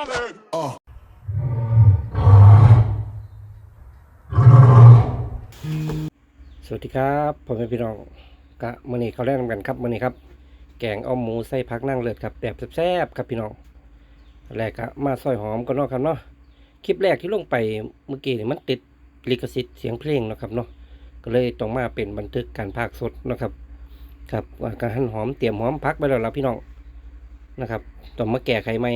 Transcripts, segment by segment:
สวัสดีครับผมเป็นพี่น้องกะมื่อนี้เขาแรกกันครับมือนี้ครับ แกงอ้อมหมูใส่พักนั่งเลือดครับแบบแซ่บๆครับพี่น้องแรกก็มาซอยหอมก็นอกครับเนาะคลิปแรกที่ลงไปเมื่อกี้นี่มันติดลิขสิทธิ์เสียงเพลงนะครับเนาะก็เลยต้องมาเป็นบันทึกการพากสดนะครับครับว่าการหั่นหอมเตรียมหอมพักไปแล้วล่ะพี่น้องนะครับต้องมาแก้ไขใหม่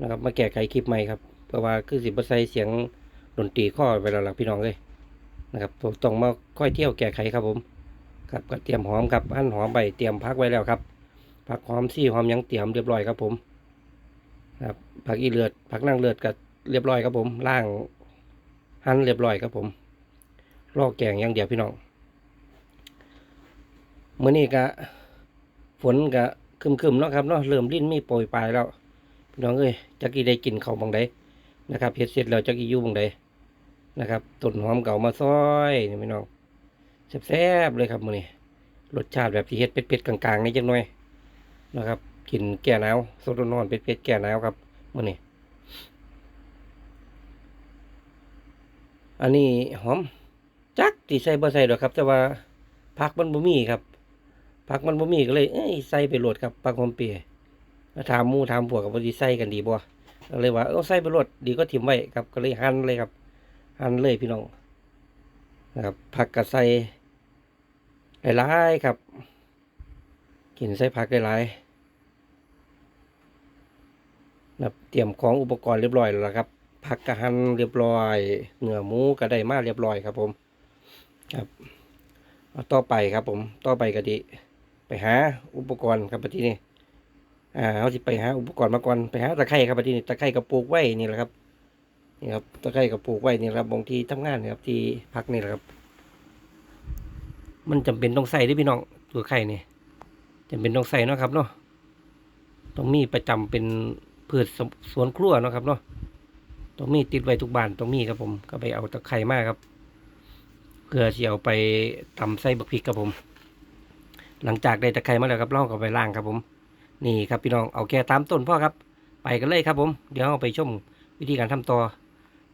นะครับมาแก้ไขคลิปใหม่ครับเพราะว่าคือสิบใส่เสียงดนตรีข้อไปแล้วล่ะพี่น้องเลยนะครับผมต้องมาค่อยเที่ยวแก้ไขครับผมครับก็เตรียมหอมครับหั่นหอมไปเตรียมพักไว้แล้วครับผักหอมซี่หอมยังเตรียมเรียบร้อยครับผมครับผักอีเลือดผักนั่งเลือดก็เรียบร้อยครับผมล่างหั่นเรียบร้อยครับผมรอกแกงอย่างเดียวพี่น้องเมื้อนี้ก็ฝนก็คึมๆเนาะครับเนาะเริ่มลิ้นมีโปรยปลายแล้ว พี่น้องเอ้ยจักกี่ได้กินเขาบางใดนะครับเฮ็ดเสร็จแล้วจักกี่อยู่บางใดนะครับต้นหอมเก่ามาซอยนี่พี่น้องแซ่บๆเลยครับมื้อนี้รสชาติแบบที่เฮ็ดเป็ดๆกลางๆนี่จังหน่อยนะครับกินแก้หนาวสดร้อนๆเป็ดๆแก้หนาวครับมื้อนี้อันนี้หอมจักที่ใส่บ่ใส่ดอกครับ แต่ว่าผักมันบ่มีครับผักมันบ่มีก็เลยเอ้ยใส่ไปโหลดครับผักหอมเปีย แล้วถามมู่ถามพวกับว่าสิใส่กันดีบ่เลยว่าเออใส่ไปโหลดดีก็ถิ่มไว้ครับก็เลยหั่นเลยครับหั่นเลยพี่น้องนะครับผักกระใส่หลายๆครับ กินใส่ผักหลายๆนะเตรียมของอุปกรณ์เรียบร้อยแล้วครับ ผักกระหันเรียบร้อย เนื้อหมูก็ได้มาเรียบร้อยครับ ผมครับต่อไปครับผมต่อไปก็ดีไปหาอุปกรณ์ครับปทีนี้ อ่าเขาสิไปหาอุปกรณ์มาก่อนไปหาตะไคร้ครับทีนี้ตะไคร้กระปุกไว้นี่แหละครับนี่ครับตะไคร้กับปลูกไว้นี่แหละครับบางทีทำงานนี่ครับที่พักนี่แหละครับ มันจำเป็นต้องใส่ด้วยพี่น้องตัวไข่นี่จำเป็นต้องใส่เนาะครับเนาะต้องมีประจำเป็นพืชสวนครัวเนาะครับเนาะต้องมีติดไว้ทุกบ้านต้องมีครับผมก็ไปเอาตะไคร้มาครับเพื่อที่เอาไปตำใส่บักพริกครับผม หลังจากได้ตะไคร้มาแล้วครับเราก็ไปล้างครับผม นี่ครับพี่น้องเอาแค่ตามต้นพ่อครับ ไปกันเลยครับผม เดี๋ยวเราไปชมวิธีการทำต่อ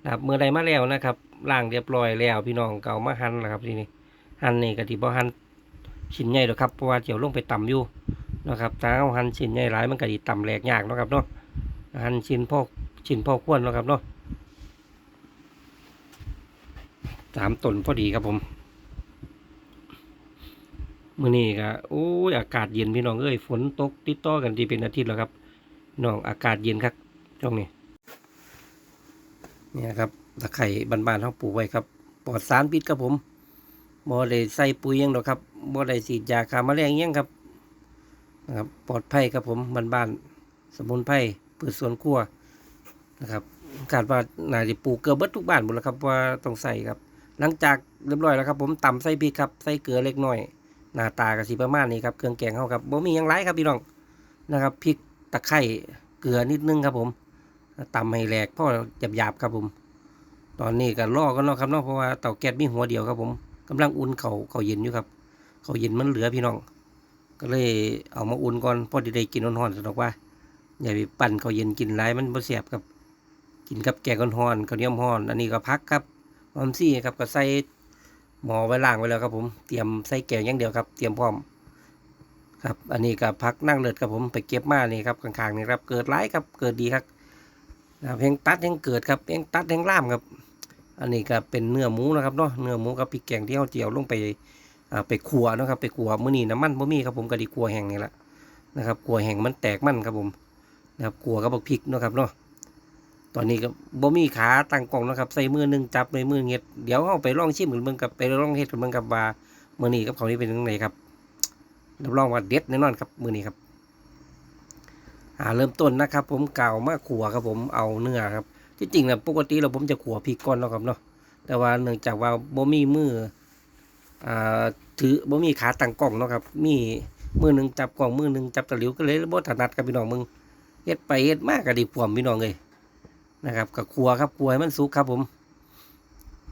นะครับเมื่อใดมาแล้วนะครับล้างเรียบร้อยแล้วพี่น้องเก่ามาหั่นนะครับทีนี้หั่นนี่ก็ที่บ่หั่นชิ้นใหญ่หรอกครับเพราะว่าเดี๋ยวลงไปต่ำอยู่นะครับถ้าเอาหั่นชิ้นใหญ่หลายมันก็ดีต่ำแหลกยากนะครับเนาะหั่นชิ้นพ่อชิ้นพ่อควรเนะครับเนาะสามต้นพอดีครับผม มื่อนี้ก็โอ้ยอากาศเย็นพี่น้องเอ้ยฝนตกติดต่อกันที่เป็นอาทิตย์แล้วครับน้องอากาศเย็นครับช่วงนี้เนี่ยครับตะไคร่บ้านๆเขาปลูกไว้ครับปลอดสารพิษครับผมบ่ได้ใส่ปุ๋ยยังหรอกครับบ่ได้ฉีดยาฆ่าแมลงยังครับนะครับปลอดภัยครับผมบ้านๆสมุนไพรพืชสวนครัวนะครับคาดว่าน่าจะปลูกเกือบเบิดทุกบ้านหมดแล้วครับว่าต้องใส่ครับ หลังจากเรียบร้อยแล้วครับ ผมตำใส่พริกครับใส่เกลือเล็กน้อย หน้าตาก็สิประมาณนี้ครับเครื่องแกงเขาครับบ่มีหยังหลายครับพี่น้องนะครับพริกตะไคร้เกลือนิดนึงครับผมตำให้แหลกพ่อหยาบๆครับผม ตอนนี้ก็ล่อกันเนาะครับเนาะเพราะว่าเตาแก๊สมีหัวเดียวครับผมกำลังอุ่นเขาเขาเย็นอยู่ครับเขาเย็นมันเหลือพี่น้อง ก็เลยเอามาอุ่นก่อนพอได้กินร้อนๆสนอกว่าอย่าไปปั่นเขาเย็นกินไรมันบ่เสียบครับ กินกับแกงร้อนๆข้าวเหนียวร้อน อันนี้ก็พักครับหอมซี่ครับก็ใส่ หม้อไว้ล่างไว้แล้วครับผมเตรียมใส่แกงอย่างเดียวครับ เตรียมพร้อม ครับอันนี้ก็พักนั่งเลิศครับผมไปเก็บมานี่ครับข้างๆนี่ครับเกิดร้ายครับเกิดดีครับนะครับแห่งตัดแห่งเกิดครับแห่งตัดแห่งล่ามครับ อันนี้ก็เป็นเนื้อหมูนะครับเนาะเนื้อหมูกับพริกแกงที่เขาเจียวลงไปอ่าไปขัวนะครับ ไปขัวมื้อนี้น้ำมันบ่มีครับผมก็ดีขัวแห้งนี่แหละนะครับขัวแห้งมันแตกมันครับผมนะครับขัวกับบักพริกเนาะครับเนาะ ตอนนี้ก็บ่มีขาตั้งกล้องนะครับ ใส่มือหนึงจับในมือเฮ็ดเดี๋ยวเอาไปลองชิมกันเบิ่งกับไปลองเฮ็ดกันเบิ่งกับว่ามื้อนี้กับเขานี่เป็นจังไดครับรับรองว่าเด็ดแน่นอนครับมื้อนี้ครับอ่าเริ่มต้นนะครับ ผมเก่าวมาขัวครับผมเอาเนื้อครับ ที่จริงนะปกติเราผมจะขัวพริกก่อนเนาะครับเนาะแต่ว่าเนื่องจากว่าบ่มีมืออ่าถือบ่มีขาตั้งกล้องเนาะครับ มีมือหนึ่งจับกล้องมือหนึ่งจับตะหลิวก็เลยบ่ถนัดกับพี่น้องมึงเฮ็ดไปเฮ็ดมากก็ดีพวมพี่น้องเลย นะครับกับขัวครับขัวให้มันสุกครับผม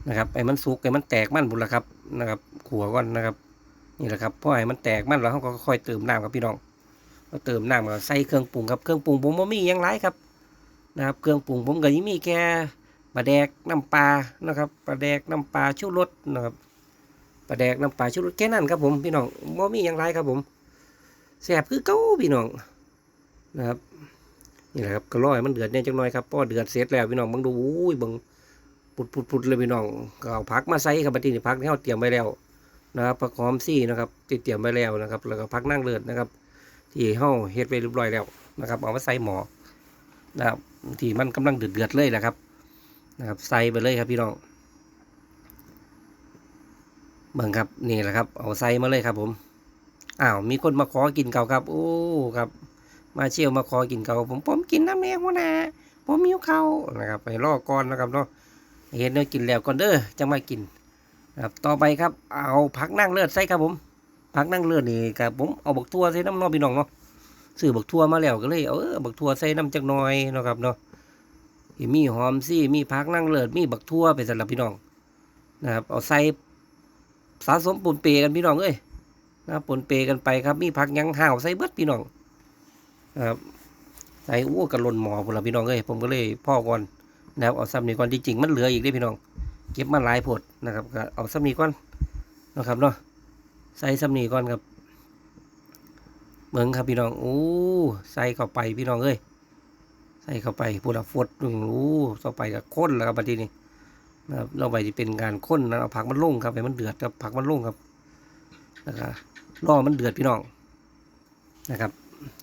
นะครับให้มันสุกให้มันแตกมันบุญละครับนะครับขัวก่อนนะครับ นี่แหละครับพอให้มันแตกมันแล้วเขาก็ค่อยเติมน้ำครับพี่น้องก็เติมน้ำก็ใส่เครื่องปรุงครับเครื่องปรุงผมบ่มียังไรครับนะครับ เครื่องปรุงผมก็ยังมีแค่ปลาแดกน้ำปลานะครับปลาแดกน้ำปลาชูรสนะครับปลาแดกน้ำปลาชูรสแค่นั้นครับผมพี่น้องบ่มีย่างไรครับผมแสบคือเก้าพี่น้องนะครับ นี่แหละครับก็รอให้มันเดือดเนี่ยจังหน่อยครับพอเดือดเสร็จแล้วพี่น้องบังดูอุ้ยบังปุดปุดปุดเลยพี่น้องก็เอาผักมาใส่ครับบัดนี้ผักที่เราเตรียมไว้แล้วนะครับผักหอมซี่นะครับที่เตรียมไว้แล้วนะครับ แล้วก็ผักนั่งเลือดนะครับ ที่เฮาเฮ็ดไว้เรียบร้อยแล้วนะครับ เอามาใส่หมอนะครับที่มันกำลังเดือดเดือดเลยแหละครับนะครับ ใส่ไปเลยครับพี่น้องเบิ่งครับนี่แหละครับ เอาใส่มาเลยครับผมอ้าวมีคนมาขอกินเก่าครับ โอ้ครับ มาเชี่ยวมาขอกินเก่าผมผมกินน้ำแดงหัวหน้าผมมิวเขานะครับไปรอก่อนนะครับเนาะเห็นเนื้อกินแล้วก่อนเด้อจะมากินนะครับต่อไปครับเอาผักนั่งเลือดใส่ครับผมผักนั่งเลือดนี่ครับผมเอาบักทั่วใส่น้ำนอพี่น้องเนาะซื้อบักทั่วมาแล้วก็เลยเอาเอบักทั่วใส่น้ำจักหน่อยนะครับเนาะมีหอมซี่มีผักนั่งเลือดมีบักทั่วไปสำหรับพี่น้องนะครับเอาใส่สะสมปนเปกันพี่น้องเอ้ยนะครับปนเปกันไปครับมีผักยังห่าวใส่เบิดพี่น้อง นะครับใส่อ้วกระลนหมอพวกเราพี่น้องเอ้ยผมก็เลยพ่อก่อนนะครับเอาซ้ำนี้ก่อนจริงๆมันเหลืออีกเด้พี่น้อง เก็บมาหลายผดนะครับก็เอาซ้ำนี้ก่อนนะครับเนาะใส่สำนีก่อนครับเบิ่งครับพี่น้องโอ้ใส่เข้าไปพี่น้องเอ้ยใส่เข้าไปพูดฟดโอ้ต่อไปก็ข้นแล้วครับบัดนี้นะครับเราไปที่เป็นการข้นนะเอาผักมันลงครับให้มันเดือดครับผักมันลงครับนะครับรอมันเดือดพี่น้องนะครับ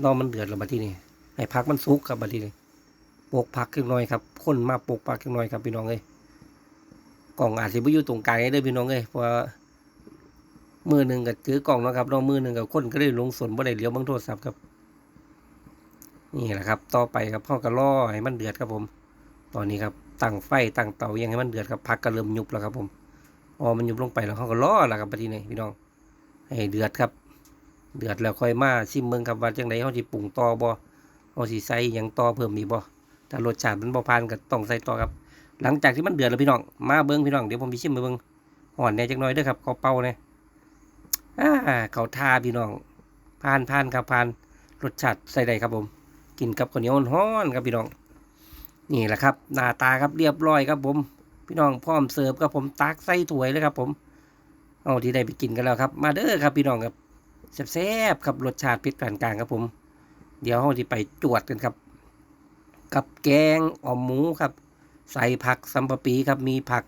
รอมันเดือดแล้วบัดนี้ให้ผักมันสุกครับบัดนี้ปกผักขึ้นหน่อยครับข้นมาปกผักขึ้นหน่อยครับพี่น้องเอ้ยกล่องอาจจะไม่อยู่ตรงกลางเด้พี่น้องเอ้ยเพราะมือหนึ่งก็ถือกล่องนะครับเนาะมือหนึ่งกับคนก็ได้ลงสนบ่ได้เลี้ยวบังโทรศัพท์ครับ นี่แหละครับ ต่อไปครับพ่อก็ล่อให้มันเดือดครับผม ตอนนี้ครับตั้งไฟตั้งเตายังให้มันเดือดครับพักก็เริ่มยุบแล้วครับผมพอมันยุบลงไปแล้วเขาก็ล่อแล้วครับปทีนี้พี่น้องให้เดือดครับ เดือดแล้วค่อยมาชิมเมืองครับว่าจังไดเขาสิปรุงต่อบ่เขาสิใส่หยังต่อเพิ่มอีกบ่ถ้ารสชาติมันบ่ผ่านก็ต้องใส่ต่อครับ หลังจากที่มันเดือดแล้วพี่น้องมาเบิ้งพี่น้องเดี๋ยวผมไปชิมไปเบิ้งห่อนแน่จักหน่อยเด้อครับเขาเป่าเนี่ยอ่าเขาทาพี่น้องผ่านผ่านครับผ่านรสชาติใส่ได้ครับผม กินกับข้าวเหนียวร้อนครับพี่น้อง นี่แหละครับ หน้าตาครับเรียบร้อยครับผม พี่น้องพร้อมเสิร์ฟครับผมตักใส่ถ้วยเลยครับผมเอาที่ได้ไปกินกันแล้วครับ มาเด้อครับพี่น้องครับ แซ่บๆครับรสชาติพริกกลางครับผม เดี๋ยวเราที่ไปจวดกันครับ กับแกงอ่อมหมูครับ ใส่ผักสัมปะปีครับมีผัก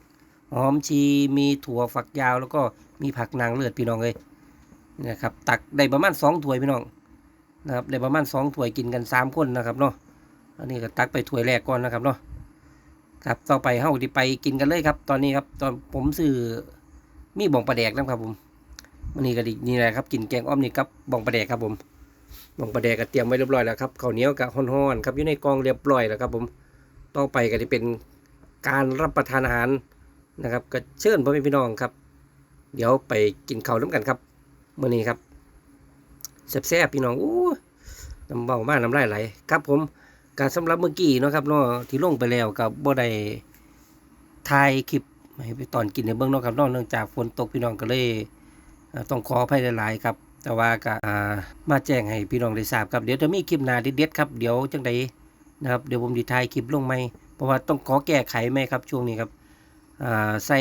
หอมชีมีถั่วฝักยาวแล้วก็มีผักนางเลือดพี่น้องเลยนะครับตักได้ประมาณสองถ้วยพี่น้องนะครับได้ประมาณสองถ้วยกินกันสามคนนะครับเนาะอันนี้ก็ตักไปถ้วยแรกก่อนนะครับเนาะครับต่อไปเฮาที่ไปกินกันเลยครับ ตอนนี้ครับ ตอนผมซื้อมีบ่องปลาแดกนะครับผม วันนี้ก็ดีนี่แหละครับกินแกงอ้อมนี่ครับบองปลาแดกครับผมบองปลาแดกก็เตรียมไว้เรียบร้อยแล้วครับข้าวเหนียวกับฮ้อนๆครับอยู่ในกองเรียบร้อยแล้วครับ ผมต่อไปก็จะเป็นการรับประทานอาหารนะครับ ก็เชิญพ่อแม่พี่น้องครับ เดี๋ยวไปกินข้าวน้ำกันครับเมื่อนี้ครับแซ่บๆพี่น้องอู้น้ำเบามากน้ำลายไหลครับ ผมการสำหรับเมื่อกี้นะครับเนาะที่ลงไปแล้วกับบ่ได้ถ่ายคลิปให้ไปตอนกินในเบื้องนอกครับนอกเนื่องจากฝนตกพี่น้องก็เลย ต้องขออภัยหลายๆครับ แต่ว่าก็ามาแจ้งให้พี่น้องได้ทราบครับเดี๋ยวจะมีคลิปหน้าเด็ดๆครับเดี๋ยวจังใดนะครับเดี๋ยวผมจะถ่ายคลิปลงไหมเพราะว่าต้องขอแก้ไขไหมครับช่วงนี้ครับใส่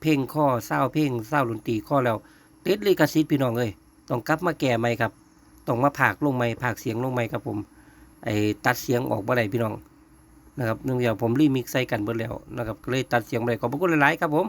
เพลงข้อเศร้าเพลงเศร้าดนตรีข้อแล้วติดลิขสิทธิ์พี่น้องเอ้ยต้องกลับมาแก้ใหมครับต้องมาผากลงใหม่ผากเสียงลงใหมครับผมไอ้ตัดเสียงออกบ่ได้พี่น้องนะครับเนื่องจากผมรีมิกใส่กันเบิดแล้วนะครับก็เลยตัดเสียงบ่ไปขอบพระคุณหลายๆครับผม